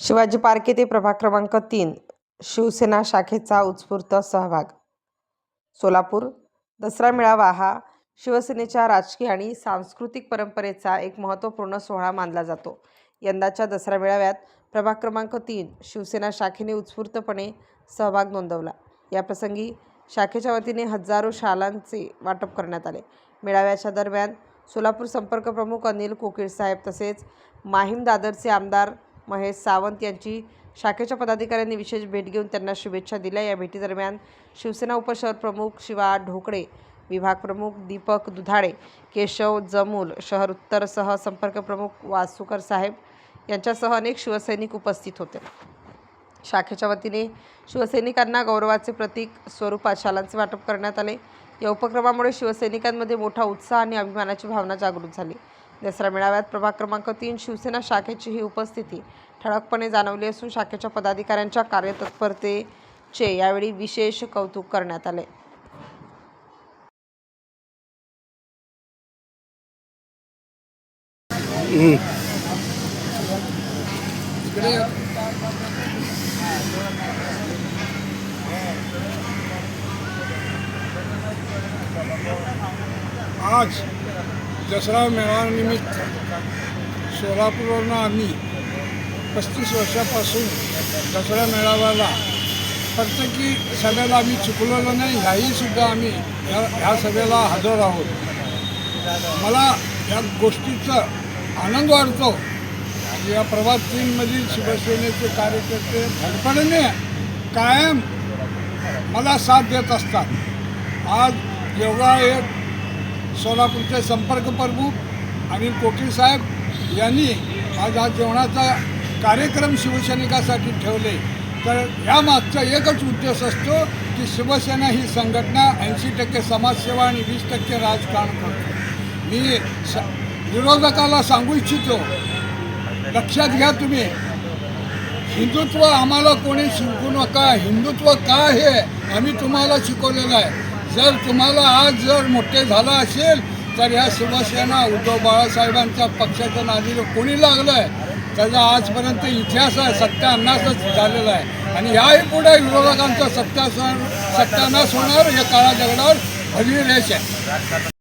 Shivaji park येथे प्रभाग क्रमांक तीन शिवसेना शाखेचा उत्स्फूर्त सहभाग. सोलापूर दसरा मेळावा हा शिवसेनेच्या राजकीय आणि सांस्कृतिक परंपरेचा एक महत्त्वपूर्ण सोहळा मानला जातो. यंदाच्या दसरा मेळाव्यात प्रभाग क्रमांक तीन शिवसेना शाखेने उत्स्फूर्तपणे सहभाग नोंदवला. याप्रसंगी शाखेच्या वतीने हजारो शालांचे वाटप करण्यात आले. मेळाव्याच्या दरम्यान सोलापूर संपर्क प्रमुख अनिल कोकीळ साहेब तसेच माहीम दादरचे आमदार महेश सावंत यांची शाखेच्या पदाधिकाऱ्यांनी विशेष भेट घेऊन त्यांना शुभेच्छा दिल्या. या भेटीदरम्यान शिवसेना उपशहर प्रमुख शिवा ढोकळे विभाग प्रमुख दीपक दुधाळे केशव जमूल शहर उत्तरसह संपर्क प्रमुख वासुकर साहेब यांच्यासह अनेक शिवसैनिक उपस्थित होते. शाखेच्या वतीने शिवसैनिकांना गौरवाचे प्रतीक स्वरूपात शालांचे वाटप करण्यात आले. या उपक्रमामुळे शिवसैनिकांमध्ये मोठा उत्साह आणि अभिमानाची भावना जागृत झाली. दसरा मेळाव्यात प्रभाग क्रमांक तीन शिवसेना शाखेची ही उपस्थिती ठळकपणे जाणवली असून शाखेच्या पदाधिकाऱ्यांच्या कार्यतत्परतेचे यावेळी विशेष कौतुक करण्यात आले. आज दसरा मेळाव्यानिमित्त सोलापूरवरनं आम्ही पस्तीस वर्षापासून दसरा मेळाव्याला प्रत्येकी सभेला आम्ही चुकलेलो नाही ह्याही सुद्धा आम्ही ह्या ह्या सभेला हजर आहोत. मला या गोष्टीचा आनंद वाढतो या प्रभात तीनमधील शिवसेनेचे कार्यकर्ते धडपडणे कायम मला साथ देत असतात. आज योगा एक सोलापूरचे संपर्क प्रमुख अनिल कोकीळ साहेब यांनी आज हा जेवणाचा कार्यक्रम शिवसैनिकासाठी ठेवले. तर यामागचा एकच उद्देश असतो की शिवसेना ही संघटना ऐंशी टक्के समाजसेवा आणि वीस टक्के राजकारण करतो. मी स विरोधकाला सांगू इच्छितो लक्षात घ्या तुम्ही हिंदुत्व आम्हाला कोणी शिकू नका हिंदुत्व काय हे आम्ही तुम्हाला शिकवलेलं आहे. जर तुम्हाला आज जर मोठे झालं असेल तर ह्या शिवसेना उद्धव बाळासाहेबांच्या पक्षाच्या नादीला कोणी लागलं आहे त्याचा आजपर्यंत इतिहास आहे सत्यानाशच झालेला आहे. आणि याही पुढे विरोधकांचा सत्या सत्यानाश होणार या काळा दगडावर भगवी रेष आहे.